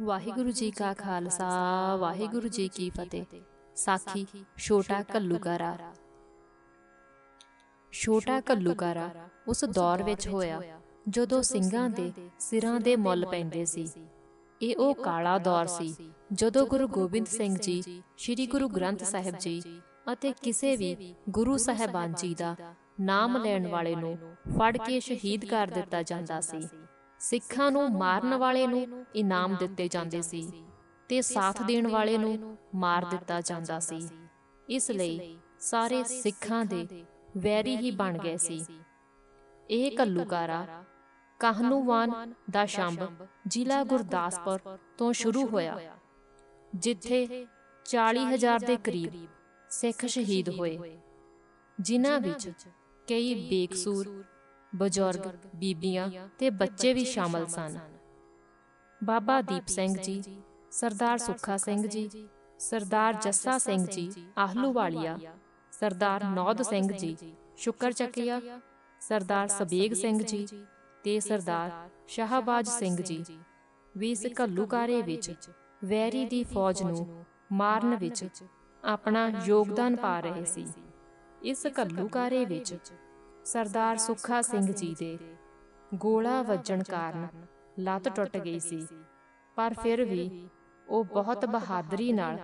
ਵਾਹਿਗੁਰੂ ਜੀ ਕਾ ਖਾਲਸਾ, ਵਾਹਿਗੁਰੂ ਜੀ ਕੀ ਫਤਿਹ। ਸਾਖੀ ਛੋਟਾ ਕੱਲੂਕਾਰਾ ਛੋਟਾ ਕੱਲੂਕਾਰਾ ਉਸ ਦੌਰ ਵਿੱਚ ਹੋਇਆ, ਜਦੋਂ ਸਿੰਘਾਂ ਦੇ ਸਿਰਾਂ ਦੇ ਮੁੱਲ ਪੈਂਦੇ ਸੀ। ਇਹ ਉਹ ਕਾਲਾ ਦੌਰ ਸੀ, ਜਦੋਂ ਗੁਰੂ ਗੋਬਿੰਦ ਸਿੰਘ ਜੀ, ਸ੍ਰੀ ਗੁਰੂ ਗ੍ਰੰਥ ਸਾਹਿਬ ਜੀ ਅਤੇ ਕਿਸੇ ਵੀ ਗੁਰੂ ਸਾਹਿਬਾਨ ਜੀ ਦਾ ਨਾਮ ਲੈਣ ਵਾਲੇ ਨੂੰ ਫੜ ਕੇ ਸ਼ਹੀਦ ਕਰ ਦਿੱਤਾ ਜਾਂਦਾ ਸੀ। ਸਿੱਖਾਂ ਨੂੰ ਮਾਰਨ ਵਾਲੇ ਨੂੰ ਇਨਾਮ ਦਿੱਤੇ ਜਾਂਦੇ ਸੀ ਤੇ ਸਾਥ ਦੇਣ ਵਾਲੇ ਨੂੰ ਮਾਰ ਦਿੱਤਾ ਜਾਂਦਾ ਸੀ। ਇਸ ਲਈ ਸਾਰੇ ਸਿੱਖਾਂ ਦੇ ਵੈਰੀ ਹੀ ਬਣ ਗਏ ਸੀ। ਇਹ ਕੱਲੂਕਾਰਾ ਕਾਹਨੂਵਾਨ ਦਾ ਸ਼ੰਭ ਜ਼ਿਲ੍ਹਾ ਗੁਰਦਾਸਪੁਰ ਤੋਂ ਸ਼ੁਰੂ ਹੋਇਆ, ਜਿੱਥੇ 40000 ਦੇ ਕਰੀਬ ਸਿੱਖ ਸ਼ਹੀਦ ਹੋਏ, ਜਿਨ੍ਹਾਂ ਵਿੱਚ ਕਈ ਬੇਕਸੂਰ ਬਜ਼ੁਰਗ ਬੀਬੀਆਂ ਤੇ ਬੱਚੇ ਵੀ ਸ਼ਾਮਲ ਸਨ। ਬਾਬਾ ਦੀਪ ਸਿੰਘ ਜੀ ਸਰਦਾਰ ਸੁੱਖਾ ਸਿੰਘ ਜੀ ਸਰਦਾਰ ਜੱਸਾ ਸਿੰਘ ਜੀ ਆਹਲੂਵਾਲੀਆ ਸਰਦਾਰ ਨੌਦ ਸਿੰਘ ਜੀ ਸ਼ੁਕਰ ਚੱਕਿਆ ਸਰਦਾਰ ਸਬੇਗ ਸਿੰਘ ਜੀ ਤੇ ਸਰਦਾਰ ਸ਼ਾਹਬਾਜ ਸਿੰਘ ਜੀ। ਵੀ ਇਸ ਘੱਲੂਕਾਰੇ ਵਿੱਚ ਵੈਰੀ ਦੀ ਫੌਜ ਨੂੰ ਮਾਰਨ ਵਿੱਚ ਆਪਣਾ ਯੋਗਦਾਨ ਪਾ ਰਹੇ ਸੀ। ਇਸ ਘੱਲੂਕਾਰੇ ਵਿੱਚ ਸਰਦਾਰ ਸੁੱਖਾ ਸਿੰਘ ਜੀ ਦੇ ਗੋਲਾ ਵੱਜਣ ਕਾਰਨ ਲੱਤ ਟੁੱਟ ਗਈ ਸੀ। ਪਰ ਫਿਰ ਵੀ ਉਹ ਬਹੁਤ ਬਹਾਦਰੀ ਨਾਲ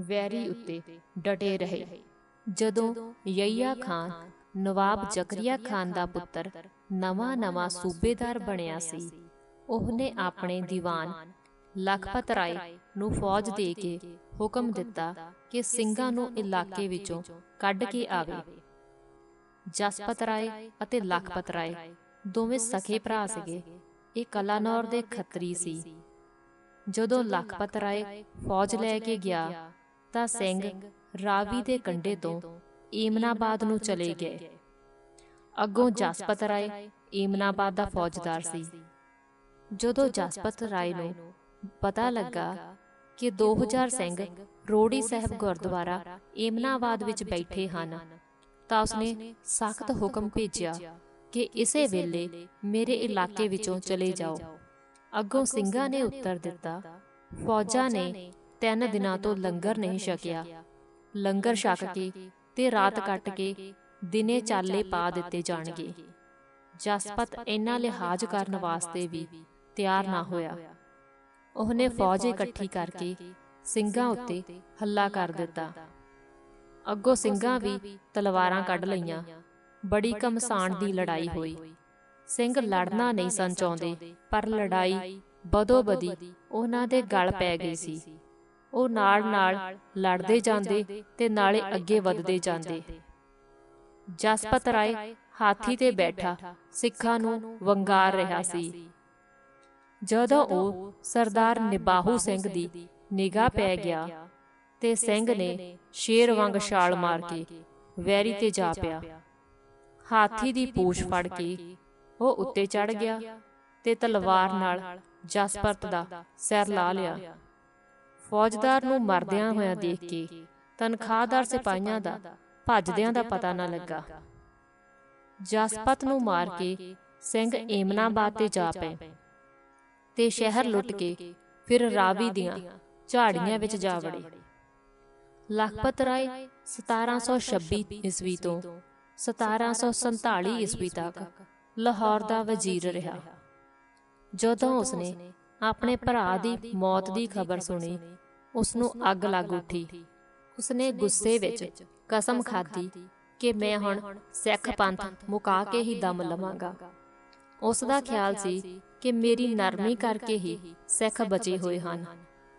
ਵੈਰੀ ਉੱਤੇ ਡਟੇ ਰਹੇ। ਜਦੋਂ ਯਈਆ ਖਾਨ, ਨਵਾਬ ਜ਼ਕਰੀਆ ਖਾਨ ਦਾ ਪੁੱਤਰ ਨਵਾਂ-ਨਵਾਂ ਸੂਬੇਦਾਰ ਬਣਿਆ ਸੀ, ਉਹਨੇ ਆਪਣੇ ਦੀਵਾਨ ਲਖਪਤ ਰਾਏ ਨੂੰ ਫੌਜ ਦੇ ਕੇ ਹੁਕਮ ਦਿੱਤਾ ਕਿ ਸਿੰਘਾਂ ਨੂੰ ਇਲਾਕੇ ਵਿੱਚੋਂ ਕੱਢ ਕੇ ਆਵੇ। ਜਸਪਤ ਰਾਏ ਅਤੇ ਲਖਪਤ ਰਾਏ ਦੋਵੇਂ ਸਖੇ ਭਰਾ ਸੀਗੇ। ਇਹ ਕਲਾਨੌਰ ਦੇ ਖੱਤਰੀ ਸੀ। ਜਦੋਂ ਲਖਪਤ ਰਾਏ ਫੌਜ ਲੈ ਕੇ ਗਿਆ ਤਾਂ ਸਿੰਘ ਰਾਵੀ ਦੇ ਕੰਢੇ ਤੋਂ ਈਮਨਾਬਾਦ ਨੂੰ ਚਲੇ ਗਏ। ਅੱਗੋਂ ਜਸਪਤ ਰਾਏ ਈਮਨਾਬਾਦ ਦਾ ਫੌਜਦਾਰ ਸੀ। ਜਦੋਂ ਜਸਪਤ ਰਾਏ ਨੂੰ ਪਤਾ ਲੱਗਾ ਕਿ 2000 ਸਿੰਘ ਰੋੜੀ ਸਾਹਿਬ ਗੁਰਦੁਆਰਾ ਈਮਨਾਬਾਦ ਵਿੱਚ ਬੈਠੇ ਹਨ। ਤਾਂ ਉਸਨੇ ਸਖਤ ਹੁਕਮ ਭੇਜਿਆ ਕਿ ਇਸੇ ਵੇਲੇ ਮੇਰੇ ਇਲਾਕੇ ਵਿੱਚੋਂ ਚਲੇ ਜਾਓ। ਅੱਗੋਂ ਸਿੰਘਾਂ ਨੇ ਉੱਤਰ ਦਿੱਤਾ, ਫੌਜਾਂ ਨੇ ਤਿੰਨ ਦਿਨਾਂ ਤੋਂ ਲੰਗਰ ਨਹੀਂ ਛਕਿਆ। ਲੰਗਰ ਛਕ ਕੇ ਤੇ ਰਾਤ ਕੱਟ ਕੇ ਦਿਨੇ ਚਾਲੇ ਪਾ ਦਿੱਤੇ ਜਾਣਗੇ। ਜਸਪਤ ਇਹਨਾਂ ਲਿਹਾਜ਼ ਕਰਨ ਵਾਸਤੇ ਵੀ ਤਿਆਰ ਨਾ ਹੋਇਆ। ਉਹਨੇ ਫੌਜ ਇਕੱਠੀ ਕਰਕੇ ਸਿੰਘਾਂ ਉੱਤੇ ਹੱਲਾ ਕਰ ਦਿੱਤਾ। ਅੱਗੋਂ ਸਿੰਘਾਂ ਵੀ ਤਲਵਾਰਾਂ ਕੱਢ ਲਈਆਂ। ਬੜੀ ਕਮਸਾਨ ਦੀ ਲੜਾਈ ਹੋਈ। ਸਿੰਘ ਲੜਨਾ ਨਹੀਂ ਸਨ ਚਾਹੁੰਦੇ ਪਰ ਲੜਾਈ ਬਦੋ ਬਦੀ ਉਹਨਾਂ ਦੇ ਗਲ ਪੈ ਗਈ ਸੀ। ਉਹ ਨਾਲ ਨਾਲ ਲੜਦੇ ਜਾਂਦੇ ਤੇ ਨਾਲੇ ਅੱਗੇ ਵਧਦੇ ਜਾਂਦੇ। ਜਸਪਤ ਰਾਏ ਹਾਥੀ ਤੇ ਬੈਠਾ ਸਿੱਖਾਂ ਨੂੰ ਵੰਗਾਰ ਰਿਹਾ ਸੀ। ਜਦੋਂ ਉਹ ਸਰਦਾਰ ਨਿਬਾਹੂ ਸਿੰਘ ਦੀ ਨਿਗਾਹ ਪੈ ਗਿਆ ਤੇ ਸਿੰਘ ਨੇ ਸ਼ੇਰ ਵਾਂਗ ਛਾਲ ਮਾਰ ਕੇ ਵੈਰੀ ਤੇ ਜਾ ਪਿਆ। ਹਾਥੀ ਦੀ ਪੂਛ ਫੜ ਕੇ ਉਹ ਉੱਤੇ ਚੜ ਗਿਆ ਤੇ ਤਲਵਾਰ ਨਾਲ ਜਸਪਤ ਦਾ ਸਿਰ ਲਾ ਲਿਆ। ਫੌਜਦਾਰ ਨੂੰ ਮਰਦਿਆਂ ਹੋਇਆ ਦੇਖ ਕੇ ਤਨਖਾਹਦਾਰ ਸਿਪਾਹੀਆਂ ਦਾ ਭੱਜਦਿਆਂ ਦਾ ਪਤਾ ਨਾ ਲੱਗਾ। ਜਸਪਤ ਨੂੰ ਮਾਰ ਕੇ ਸਿੰਘ ਏਮਨਾਬਾਦ ਤੇ ਜਾ ਪਏ ਤੇ ਸ਼ਹਿਰ ਲੁੱਟ ਕੇ ਫਿਰ ਰਾਵੀ ਦੀਆਂ ਝਾੜੀਆਂ ਵਿੱਚ ਜਾ ਵੜੇ। ਲਖਪਤ ਰਾਏ 1726 ਈਸਵੀ ਤੋਂ 1747 ਈਸਵੀ ਤੱਕ ਲਾਹੌਰ ਦਾ ਵਜ਼ੀਰ ਰਿਹਾ। ਜਦੋਂ ਉਸਨੇ ਆਪਣੇ ਭਰਾ ਦੀ ਮੌਤ ਦੀ ਖਬਰ ਸੁਣੀ ਉਸ ਨੂੰ ਅੱਗ ਲੱਗ ਉੱਠੀ। ਉਸਨੇ ਗੁੱਸੇ ਵਿੱਚ ਕਸਮ ਖਾਧੀ ਕਿ ਮੈਂ ਹੁਣ ਸਿੱਖ ਪੰਥ ਮੁਕਾ ਕੇ ਹੀ ਦਮ ਲਵਾਂਗਾ। ਉਸ ਦਾ ਖਿਆਲ ਸੀ ਕਿ ਮੇਰੀ ਨਰਮੀ ਕਰਕੇ ਹੀ ਸਿੱਖ ਬਚੇ ਹੋਏ ਹਨ।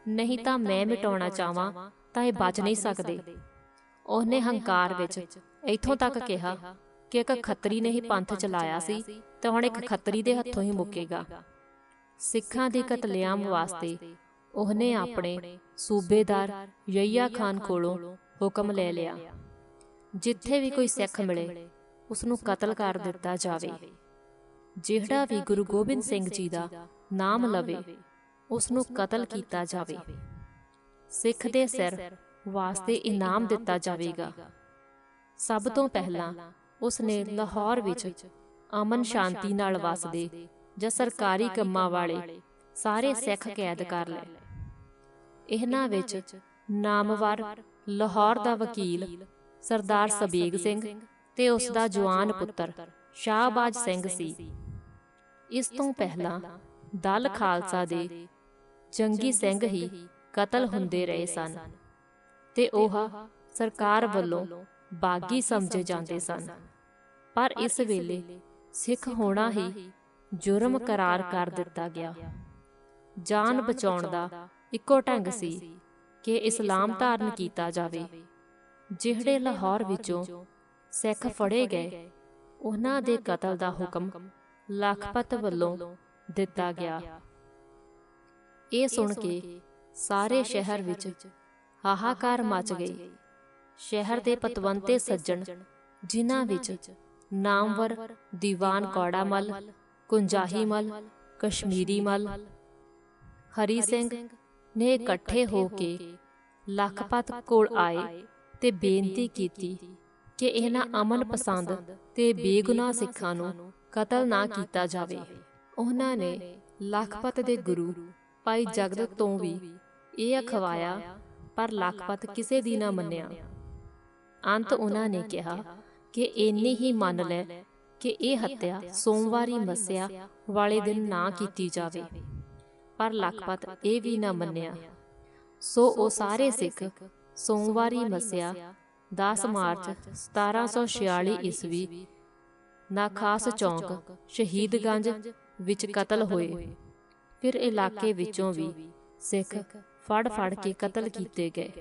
ਨਹੀਂ ਤਾਂ ਮੈਂ ਮਿਟਾਉਣਾ ਚਾਹਾਂ ਤਾਂ ਇਹ ਬਚ ਨਹੀਂ ਸਕਦੇ। ਉਹਨੇ ਹੰਕਾਰ ਵਿੱਚ ਇੱਥੋਂ ਤੱਕ ਕਿਹਾ ਕਿ ਇੱਕ ਖੱਤਰੀ ਨੇ ਹੀ ਪੰਥ ਚਲਾਇਆ ਸੀ ਤੇ ਹੁਣ ਇੱਕ ਖੱਤਰੀ ਦੇ ਹੱਥੋਂ ਹੀ ਮੁੱਕੇਗਾ। ਸਿੱਖਾਂ ਦੇ ਕਤਲੇਆਮ ਵਾਸਤੇ ਉਹਨੇ ਆਪਣੇ ਸੂਬੇਦਾਰ ਯਈਆ ਖਾਨ ਕੋਲੋਂ ਹੁਕਮ ਲੈ ਲਿਆ। ਜਿੱਥੇ ਵੀ ਕੋਈ ਸਿੱਖ ਮਿਲੇ ਉਸ ਨੂੰ ਕਤਲ ਕਰ ਦਿੱਤਾ ਜਾਵੇ। ਜਿਹੜਾ ਵੀ ਗੁਰੂ ਗੋਬਿੰਦ ਸਿੰਘ ਜੀ ਦਾ ਨਾਮ ਲਵੇ ਉਸ ਨੂੰ ਕਤਲ ਕੀਤਾ ਜਾਵੇ। ਸਿੱਖ ਦੇ ਸਿਰ ਵਾਸਤੇ ਇਨਾਮ ਦਿੱਤਾ ਜਾਵੇਗਾ। ਸਭ ਤੋਂ ਪਹਿਲਾਂ ਉਸ ਨੇ ਲਾਹੌਰ ਵਿੱਚ ਅਮਨ ਸ਼ਾਂਤੀ ਨਾਲ ਵਸਦੇ ਜਾਂ ਸਰਕਾਰੀ ਕੰਮਾਂ ਵਾਲੇ ਸਾਰੇ ਸਿੱਖ ਕੈਦ ਕਰ ਲਏ। ਇਹਨਾਂ ਵਿੱਚ ਨਾਮਵਰ ਲਾਹੌਰ ਦਾ ਵਕੀਲ ਸਰਦਾਰ ਸਬੀਗ ਸਿੰਘ ਤੇ ਉਸ ਦਾ ਜਵਾਨ ਪੁੱਤਰ ਸ਼ਾਹਬਾਜ ਸਿੰਘ ਸੀ। ਇਸ ਤੋਂ ਪਹਿਲਾਂ ਦਲ ਖਾਲਸਾ ਦੇ ਜੰਗੀ ਸਿੰਘ ਹੀ ਕਤਲ ਹੁੰਦੇ ਰਹੇ ਸਨ। ਤੇ ਉਹ ਸਰਕਾਰ ਵੱਲੋਂ ਬਾਗੀ ਸਮਝੇ ਜਾਂਦੇ ਸਨ। ਪਰ ਇਸ ਵੇਲੇ ਸਿੱਖ ਹੋਣਾ ਹੀ ਜੁਰਮ ਕਰਾਰ ਕਰ ਦਿੱਤਾ ਗਿਆ। ਜਾਨ ਬਚਾਉਣ ਦਾ ਇੱਕੋ ਢੰਗ ਸੀ ਕਿ ਇਸਲਾਮ ਧਾਰਨ ਕੀਤਾ ਜਾਵੇ। ਜਿਹੜੇ ਲਾਹੌਰ ਵਿੱਚੋਂ ਸਿੱਖ ਫੜੇ ਗਏ, ਉਹਨਾਂ ਦੇ ਕਤਲ ਦਾ ਹੁਕਮ ਲਖਪਤ ਵੱਲੋਂ ਦਿੱਤਾ ਗਿਆ। ਇਹ ਸੁਣ ਕੇ ਸਾਰੇ ਸ਼ਹਿਰ ਵਿੱਚ ਹਾਹਾਕਾਰ ਮਚ ਗਈ। ਸ਼ਹਿਰ ਦੇ ਪਤਵੰਤੇ ਸੱਜਣ, ਜਿਨ੍ਹਾਂ ਵਿੱਚ ਨਾਮਵਰ, ਦੀਵਾਨ ਕੌੜਾਮਲ, ਕੁੰਜਾਹੀ ਮਲ, ਕਸ਼ਮੀਰੀ ਮਲ, ਹਰੀ ਸਿੰਘ ਨੇ ਇਕੱਠੇ ਹੋ ਕੇ ਲਖਪਤ ਕੋਲ ਆਏ ਤੇ ਬੇਨਤੀ ਕੀਤੀ ਕਿ ਇਹਨਾਂ ਅਮਨ ਪਸੰਦ ਤੇ ਬੇਗੁਨਾਹ ਸਿੱਖਾਂ ਨੂੰ ਕਤਲ ਨਾ ਕੀਤਾ ਜਾਵੇ। ਉਹਨਾਂ ਨੇ ਲਖਪਤ ਦੇ ਗੁਰੂ ਭਾਈ ਜਗਤ ਤੋਂ ਵੀ ਇਹ ਅਖਵਾਇਆ ਪਰ ਲਖਪਤ ਕਿਸੇ ਦੀ ਨਾ ਮੰਨਿਆ। ਅੰਤ ਉਹਨਾਂ ਨੇ ਕਿਹਾ ਕਿ ਇੰਨੀ ਹੀ ਮੰਨ ਲੈ ਕਿ ਇਹ ਹੱਤਿਆ ਸੋਮਵਾਰੀ ਮੱਸਿਆ ਵਾਲੇ ਦਿਨ ਨਾ ਕੀਤੀ ਜਾਵੇ। ਪਰ ਲਖਪਤ ਇਹ ਵੀ ਨਾ ਮੰਨਿਆ। ਸੋ ਉਹ ਸਾਰੇ ਸਿੱਖ ਸੋਮਵਾਰੀ ਮੱਸਿਆ 10 ਮਾਰਚ 1746 ਈਸਵੀ ਨਾਖਾਸ ਚੌਂਕ ਸ਼ਹੀਦਗੰਜ ਵਿੱਚ ਕਤਲ ਹੋਏ। ਫਿਰ ਇਲਾਕੇ ਵਿੱਚੋਂ ਵੀ ਸਿੱਖ ਫੜ ਫੜ ਕੇ ਕਤਲ ਕੀਤੇ ਗਏ।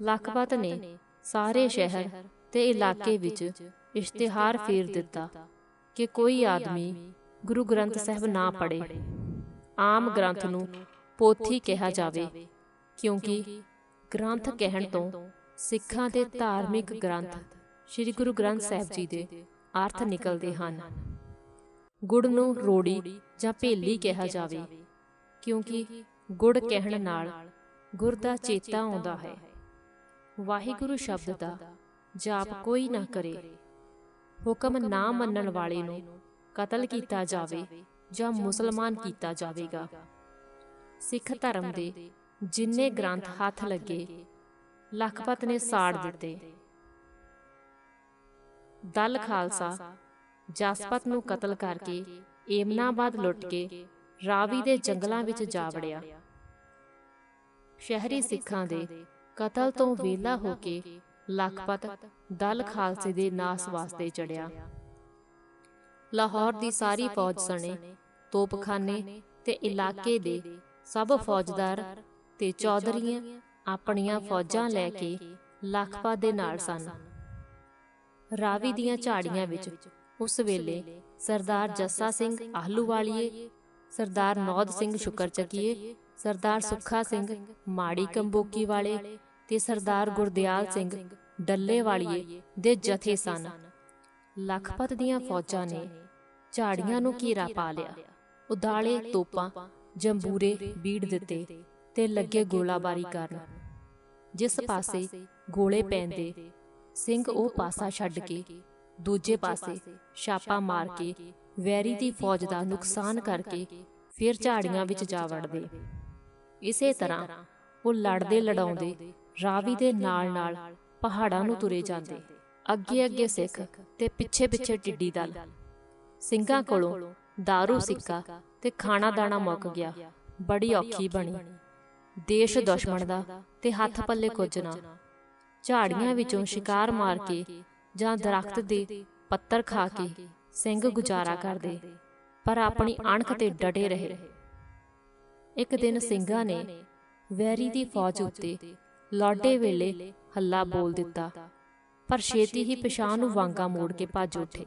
ਲਖਪਤ ਨੇ ਸਾਰੇ ਸ਼ਹਿਰ ਤੇ ਇਲਾਕੇ ਵਿੱਚ ਇਸ਼ਤਿਹਾਰ ਫੇਰ ਦਿੱਤਾ ਕਿ ਕੋਈ ਆਦਮੀ ਗੁਰੂ ਗ੍ਰੰਥ ਸਾਹਿਬ ਨਾ ਪੜ੍ਹੇ। ਆਮ ਗ੍ਰੰਥ ਨੂੰ ਪੋਥੀ ਕਿਹਾ ਜਾਵੇ ਕਿਉਂਕਿ ਗ੍ਰੰਥ ਕਹਿਣ ਤੋਂ ਸਿੱਖਾਂ ਦੇ ਧਾਰਮਿਕ ਗ੍ਰੰਥ ਸ੍ਰੀ ਗੁਰੂ ਗ੍ਰੰਥ ਸਾਹਿਬ ਜੀ ਦੇ ਅਰਥ ਨਿਕਲਦੇ ਹਨ। ਗੁੜ ਨੂੰ ਰੋੜੀ ਜਾਂ ਭੇਲੀ ਕਿਹਾ ਜਾਵੇ, ਕਿਉਂਕਿ ਗੁੜ ਕਹਿਣ ਨਾਲ ਗੁਰ ਦਾ ਚੇਤਾ ਆਉਂਦਾ ਹੈ। ਵਾਹਿਗੁਰੂ ਸ਼ਬਦ ਦਾ ਜਾਪ ਕੋਈ ਨਾ ਕਰੇ। ਹੁਕਮ ਨਾ ਮੰਨਣ ਵਾਲੇ ਨੂੰ ਕਤਲ ਕੀਤਾ ਜਾਵੇ ਜਾਂ ਮੁਸਲਮਾਨ ਕੀਤਾ ਜਾਵੇਗਾ। ਸਿੱਖ ਧਰਮ ਦੇ ਜਿੰਨੇ ਗ੍ਰੰਥ ਹੱਥ ਲੱਗੇ, ਲਖਪਤ ਨੇ ਸਾੜ ਦਿੱਤੇ। ਦਲ ਖਾਲਸਾ ਜਸਪਤ ਨੂੰ ਕਤਲ ਕਰਕੇ ਏਮਨਾਬਾਦ ਲੁੱਟ ਕੇ ਰਾਵੀ ਦੇ ਜੰਗਲਾਂ ਵਿੱਚ ਜਾ ਵੜਿਆ। ਸ਼ਹਿਰੀ ਸਿੱਖਾਂ ਦੇ ਕਤਲ ਤੋਂ ਵੇਲਾ ਹੋ ਕੇ ਲਖਪਤ ਦਲ ਖਾਲਸੇ ਦੇ ਨਾਸ ਵਾਸਤੇ ਚੜਿਆ। ਲਾਹੌਰ ਦੀ ਸਾਰੀ ਫੌਜ ਸਣੇ ਤੋਪਖਾਨੇ ਤੇ ਇਲਾਕੇ ਦੇ ਸਭ ਫੌਜਦਾਰ ਤੇ ਚੌਧਰੀਆਂ ਆਪਣੀਆਂ ਫੌਜਾਂ ਲੈ ਕੇ ਲਖਪਤ ਦੇ ਨਾਲ ਸਨ। ਰਾਵੀ ਦੀਆਂ ਝਾੜੀਆਂ ਵਿੱਚ ਉਸ ਵੇਲੇ ਸਰਦਾਰ ਜੱਸਾ ਸਿੰਘ ਆਹਲੂਵਾਲੀਏ, ਸਰਦਾਰ ਨੌਦ ਸਿੰਘ ਸ਼ੁਕਰਚਕੀਏ, ਸਰਦਾਰ ਸੁੱਖਾ ਸਿੰਘ ਮਾੜੀ ਕੰਬੋਕੀ ਵਾਲੇ ਤੇ ਸਰਦਾਰ ਗੁਰਦਿਆਲ ਸਿੰਘ ਡੱਲੇ ਵਾਲੀਏ ਦੇ ਜਥੇ ਸਨ। ਲਖਪਤ ਦੀਆਂ ਫੌਜਾਂ ਨੇ ਝਾੜੀਆਂ ਨੂੰ ਘੇਰਾ ਪਾ ਲਿਆ। ਉਦਾਲੇ ਤੋਪਾਂ, ਜੰਬੂਰੇ ਬੀੜ ਦਿੱਤੇ ਤੇ ਲੱਗੇ ਗੋਲਾਬਾਰੀ ਕਰਨ। ਜਿਸ ਪਾਸੇ ਗੋਲੇ ਪੈਂਦੇ, ਸਿੰਘ ਉਹ ਪਾਸਾ ਛੱਡ ਕੇ ਦੂਜੇ ਪਾਸੇ ਛਾਪਾ ਮਾਰ ਕੇ, ਵੈਰੀ ਦੀ ਫੌਜ ਦਾ ਨੁਕਸਾਨ ਕਰਕੇ ਫਿਰ ਝਾੜੀਆਂ ਵਿੱਚ ਜਾ ਵੜਦੇ। ਇਸੇ ਤਰ੍ਹਾਂ ਉਹ ਲੜਦੇ ਲੜਾਉਂਦੇ ਰਾਵੀ ਦੇ ਨਾਲ-ਨਾਲ ਪਹਾੜਾਂ ਨੂੰ ਤੁਰੇ ਜਾਂਦੇ। ਅੱਗੇ ਅੱਗੇ ਸਿੱਖ ਤੇ ਪਿੱਛੇ ਪਿੱਛੇ ਟਿੱਡੀ ਦਲ। ਸਿੰਘਾਂ ਕੋਲੋਂ दारू ਸਿੱਕਾ ਤੇ ਖਾਣਾ ਦਾਣਾ ਮੁੱਕ ਗਿਆ। ਬੜੀ ਔਖੀ ਬਣੀ। ਦੇਸ਼ ਦੁਸ਼ਮਣ ਦਾ ਤੇ ਹੱਥ ਪੱਲੇ ਕੁਝ ਨਾ। ਝਾੜੀਆਂ ਵਿੱਚੋਂ ਸ਼ਿਕਾਰ ਮਾਰ ਕੇ ਜਾਂ ਦਰਖਤ ਦੇ ਪੱਤਰ ਖਾ ਕੇ ਸਿੰਘ ਗੁਜ਼ਾਰਾ ਕਰਦੇ। ਪਰ ਆਪਣੀ ਅਣਖ ਤੇ ਡਟੇ ਰਹੇ। ਇੱਕ ਦਿਨ ਸਿੰਘਾਂ ਨੇ ਵੈਰੀ ਦੀ ਫੌਜ ਉੱਤੇ ਲਾਡੇ ਵੇਲੇ ਹੱਲਾ ਬੋਲ ਦਿੱਤਾ। ਪਰ ਛੇਤੀ ਹੀ ਪਛਾਣ ਨੂੰ ਵਾਂਗਾ ਮੋੜ ਕੇ ਭੱਜ ਉੱਠੇ।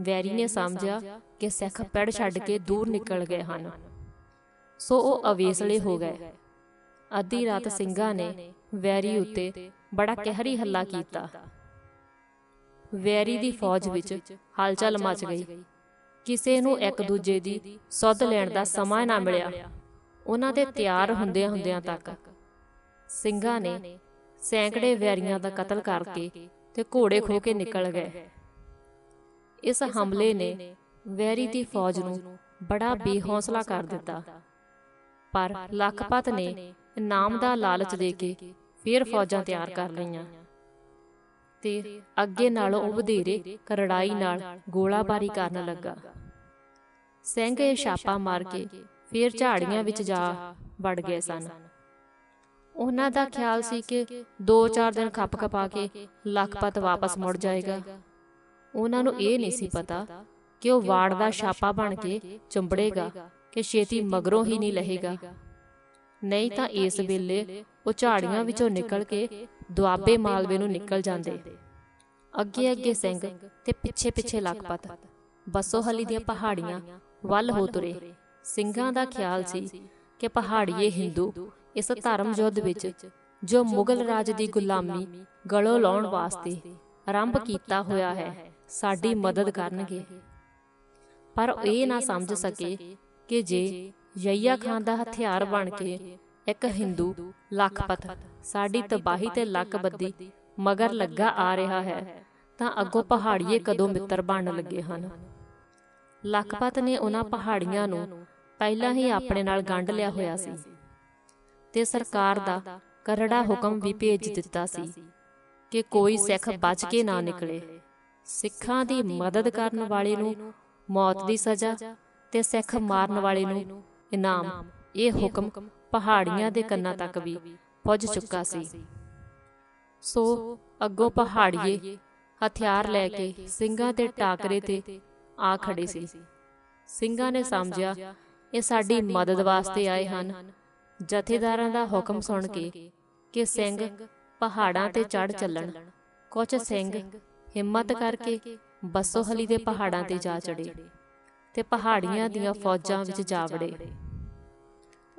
ਵੈਰੀ ਨੇ ਸਮਝਿਆ ਕਿ ਸਿੱਖ ਪੜ ਛੱਡ ਕੇ ਦੂਰ ਨਿਕਲ ਗਏ ਹਨ। ਸੋ ਉਹ ਅਵੇਸਲੇ ਹੋ ਗਏ। ਅੱਧੀ ਰਾਤ ਸਿੰਘਾਂ ਨੇ ਵੈਰੀ ਉੱਤੇ ਬੜਾ ਕਹਿਰੀ ਹੱਲਾ ਕੀਤਾ। ਵੈਰੀ ਦੀ ਫੌਜ ਵਿੱਚ ਹਲਚਲ ਮਚ ਗਈ। ਕਿਸੇ ਨੂੰ ਇੱਕ ਦੂਜੇ ਦੀ ਸੁੱਧ ਲੈਣ ਦਾ ਸਮਾਂ ਨਾ ਮਿਲਿਆ। ਉਹਨਾਂ ਦੇ ਤਿਆਰ ਹੁੰਦਿਆਂ ਹੁੰਦਿਆਂ ਤੱਕ ਸਿੰਘਾਂ ਨੇ ਸੈਂਕੜੇ ਵੈਰੀਆਂ ਦਾ ਕਤਲ ਕਰਕੇ ਤੇ ਘੋੜੇ ਖੋ ਕੇ ਨਿਕਲ ਗਏ। ਇਸ ਹਮਲੇ ਨੇ ਵੈਰੀ ਦੀ ਫੌਜ ਨੂੰ ਬੜਾ ਬੇਹੌਸਲਾ ਕਰ ਦਿੱਤਾ। ਪਰ ਲਖਪਤ ਨੇ ਇਨਾਮ ਦਾ ਲਾਲਚ ਦੇ ਕੇ ਫਿਰ ਫੌਜਾਂ ਤਿਆਰ ਕਰ ਲਈਆਂ। ਤੇ ਅੱਗੇ ਨਾਲੋਂ ਉਹ ਵਧੇਰੇ ਕਰੜਾਈ ਨਾਲ ਗੋਲਾਬਾਰੀ ਕਰਨ ਲੱਗਾ। ਸਿੰਘ ਇਹ ਛਾਪਾ ਮਾਰ ਕੇ ਫੇਰ ਝਾੜੀਆਂ ਵਿੱਚ ਜਾ ਵੜ ਗਏ ਸਨ। ਉਹਨਾਂ ਦਾ ਖਿਆਲ ਸੀ ਕਿ 2-4 ਦਿਨ ਖੱਪ ਖਪਾ ਕੇ ਲੱਖਪਤ ਵਾਪਸ ਮੁੜ ਜਾਏਗਾ। ਉਹਨਾਂ ਨੂੰ ਇਹ ਨਹੀਂ ਸੀ ਪਤਾ ਕਿ ਉਹ ਵਾੜ ਦਾ ਛਾਪਾ ਬਣ ਕੇ ਚੁੰਬੜੇਗਾ ਕਿ ਛੇਤੀ ਮਗਰੋਂ ਹੀ ਨਹੀਂ ਲਹੇਗਾ। ਨਹੀਂ ਤਾਂ ਇਸ ਵੇਲੇ ਉਹ ਝਾੜੀਆਂ ਵਿੱਚੋਂ ਨਿਕਲ ਕੇ ਦੁਆਬੇ ਮਾਲਵੇ ਨੂੰ ਨਿਕਲ ਜਾਂਦੇ। ਅੱਗੇ ਅੱਗੇ ਸਿੰਘ ਤੇ ਪਿੱਛੇ ਪਿੱਛੇ ਲਖਪਤ। ਬਸੋਹਲੀ ਦੀਆਂ ਪਹਾੜੀਆਂ ਵੱਲ ਹੋ ਤੁਰੇ। ਸਿੰਘਾਂ ਦਾ ਖਿਆਲ ਸੀ ਕਿ ਪਹਾੜੀਏ ਹਿੰਦੂ ਇਸ ਧਰਮ ਯੁੱਧ ਵਿੱਚ ਜੋ ਮੁਗਲ ਰਾਜ ਦੀ ਗੁਲਾਮੀ ਗਲੋਂ ਲਾਉਣ ਵਾਸਤੇ ਆਰੰਭ ਕੀਤਾ ਹੋਇਆ ਹੈ, ਸਾਡੀ ਮਦਦ ਕਰਨਗੇ। ਪਰ ਇਹ ਨਾ ਸਮਝ ਸਕੇ ਕਿ ਜੇ ਯਈਆ ਖਾਨ ਦਾ ਹਥਿਆਰ ਬਣ ਕੇ ਇੱਕ ਹਿੰਦੂ ਲਖਪਤ ਸਾਡੀ ਤਬਾਹੀ ਤੇ ਲੱਕਬੱਦੀ ਮਗਰ ਲੱਗਾ ਆ ਰਿਹਾ ਹੈ। ਤਾਂ ਅੱਗੋਂ ਪਹਾੜੀਏ ਕਦੋਂ ਮਿੱਤਰ ਬਣਨ ਲੱਗੇ ਹਨ? ਲਖਪਤ ਨੇ ਉਹਨਾਂ ਪਹਾੜੀਆਂ ਨੂੰ ਪਹਿਲਾਂ ਹੀ ਆਪਣੇ ਨਾਲ ਗੰਢ ਲਿਆ ਹੋਇਆ ਸੀ। ਤੇ ਸਰਕਾਰ ਦਾ ਕਰੜਾ ਹੁਕਮ ਵੀ ਭੇਜ ਦਿੱਤਾ ਸੀ ਕਿ ਕੋਈ ਸਿੱਖ ਬਚ ਕੇ ਨਾ ਨਿਕਲੇ। ਸਿੱਖਾਂ ਦੀ ਮਦਦ ਕਰਨ ਵਾਲੇ ਨੂੰ ਮੌਤ ਦੀ ਸਜ਼ਾ ਤੇ ਸਿੱਖ ਮਾਰਨ ਵਾਲੇ ਨੂੰ ਇਨਾਮ। ਇਹ ਹੁਕਮ ਪਹਾੜੀਆਂ ਦੇ ਕੰਨਾਂ ਤੱਕ ਵੀ ਪੁੱਜ ਚੁੱਕਾ ਸੀ। ਸੋ। ਅੱਗੋਂ ਪਹਾੜੀਏ ਹਥਿਆਰ ਲੈ ਕੇ ਸਿੰਘਾਂ ਦੇ ਟਾਕਰੇ ਤੇ ਆ ਖੜੇ ਸੀ। ਸਿੰਘਾਂ ਨੇ ਸਮਝਿਆ ਇਹ ਸਾਡੀ ਮਦਦ ਵਾਸਤੇ ਆਏ ਹਨ। ਜਥੇਦਾਰਾਂ ਦਾ ਹੁਕਮ ਸੁਣ ਕੇ ਕਿ ਸਿੰਘ ਪਹਾੜਾਂ ਤੇ ਚੜ ਚੱਲਣ। ਕੁਝ ਸਿੰਘ ਹਿੰਮਤ ਕਰਕੇ ਬਸੋਹਲੀ ਦੇ ਪਹਾੜਾਂ ਤੇ ਜਾ ਚੜੇ ਤੇ ਪਹਾੜੀਆਂ ਦੀਆਂ ਫੌਜਾਂ ਵਿੱਚ ਜਾ ਵੜੇ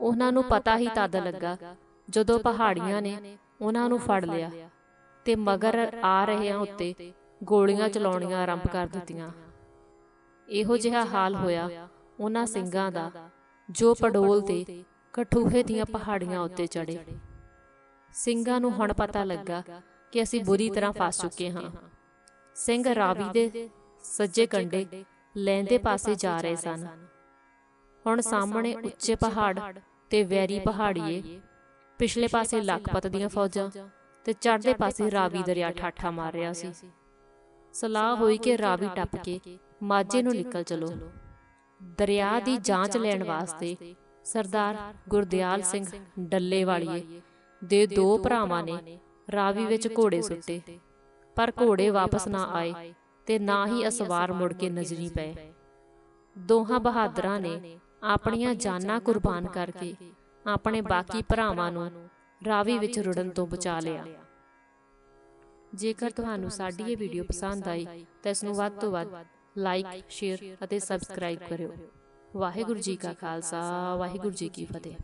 ਉਹਨਾਂ ਨੂੰ ਪਤਾ ਹੀ ਤਦ ਲੱਗਾ, ਜਦੋਂ ਪਹਾੜੀਆਂ ਨੇ ਉਹਨਾਂ ਨੂੰ ਫੜ ਲਿਆ ਤੇ ਮਗਰ ਆ ਰਹਿਆਂ ਉੱਤੇ ਗੋਲੀਆਂ ਚਲਾਉਣੀਆਂ ਆਰੰਭ ਕਰ ਦਿੱਤੀਆਂ। ਇਹੋ ਜਿਹਾ ਹਾਲ ਹੋਇਆ ਉਹਨਾਂ ਸਿੰਘਾਂ ਦਾ, ਜੋ ਪਡੋਲ ਤੇ ਕਠੂਹੇ ਦੀਆਂ ਪਹਾੜੀਆਂ ਉੱਤੇ ਚੜੇ ਸਿੰਘਾਂ ਨੂੰ ਹੁਣ ਪਤਾ ਲੱਗਾ ਕਿ ਅਸੀਂ ਬੁਰੀ ਤਰ੍ਹਾਂ ਫਸ ਚੁੱਕੇ ਹਾਂ। ਸਿੰਘ ਰਾਵੀ ਦੇ ਸੱਜੇ ਕੰਡੇ ਲੈਂਦੇ ਪਾਸੇ ਜਾ ਰਹੇ ਸਨ। ਹੁਣ ਸਾਹਮਣੇ ਉੱਚੇ ਪਹਾੜ ਤੇ ਵੈਰੀ ਪਹਾੜੀਏ। ਪਿਛਲੇ ਪਾਸੇ ਲਖਪਤ ਦੀਆਂ ਫੌਜਾਂ ਤੇ ਚੜ੍ਹਦੇ ਪਾਸੇ ਰਾਵੀ ਦਰਿਆ ਠਾਠਾ ਮਾਰ ਰਿਹਾ ਸੀ। ਸਲਾਹ ਹੋਈ ਕਿ ਰਾਵੀ ਟੱਪ ਕੇ ਮਾਝੇ ਨੂੰ ਨਿਕਲ ਚਲੋ। ਦਰਿਆ ਦੀ ਜਾਂਚ ਲੈਣ ਵਾਸਤੇ ਸਰਦਾਰ ਗੁਰਦਿਆਲ ਸਿੰਘ ਡੱਲੇ ਵਾਲੀਏ ਦੇ ਦੋ ਭਰਾਵਾਂ ਨੇ ਰਾਵੀ ਵਿੱਚ ਘੋੜੇ ਸੁੱਟੇ। ਪਰ ਘੋੜੇ ਵਾਪਸ ਨਾ ਆਏ ਤੇ ਨਾ ਹੀ ਅਸਵਾਰ ਮੁੜ ਕੇ ਨਜ਼ਰੀ ਪਏ। ਦੋਹਾਂ ਬਹਾਦਰਾਂ ਨੇ ਆਪਣੀਆਂ ਜਾਨਾਂ ਕੁਰਬਾਨ ਕਰਕੇ ਆਪਣੇ ਬਾਕੀ ਭਰਾਵਾਂ ਨੂੰ ਰਾਵੀ ਵਿੱਚ ਰੁੜਨ ਤੋਂ ਬਚਾ ਲਿਆ। ਜੇਕਰ ਤੁਹਾਨੂੰ ਸਾਡੀ ਇਹ ਵੀਡੀਓ ਪਸੰਦ ਆਈ ਤਾਂ ਇਸ ਨੂੰ ਵੱਧ ਤੋਂ ਵੱਧ ਲਾਈਕ ਸ਼ੇਅਰ ਅਤੇ ਸਬਸਕ੍ਰਾਈਬ ਕਰਿਓ। ਵਾਹਿਗੁਰੂ ਜੀ ਕਾ ਖਾਲਸਾ ਵਾਹਿਗੁਰੂ ਜੀ ਕੀ ਫਤਿਹ।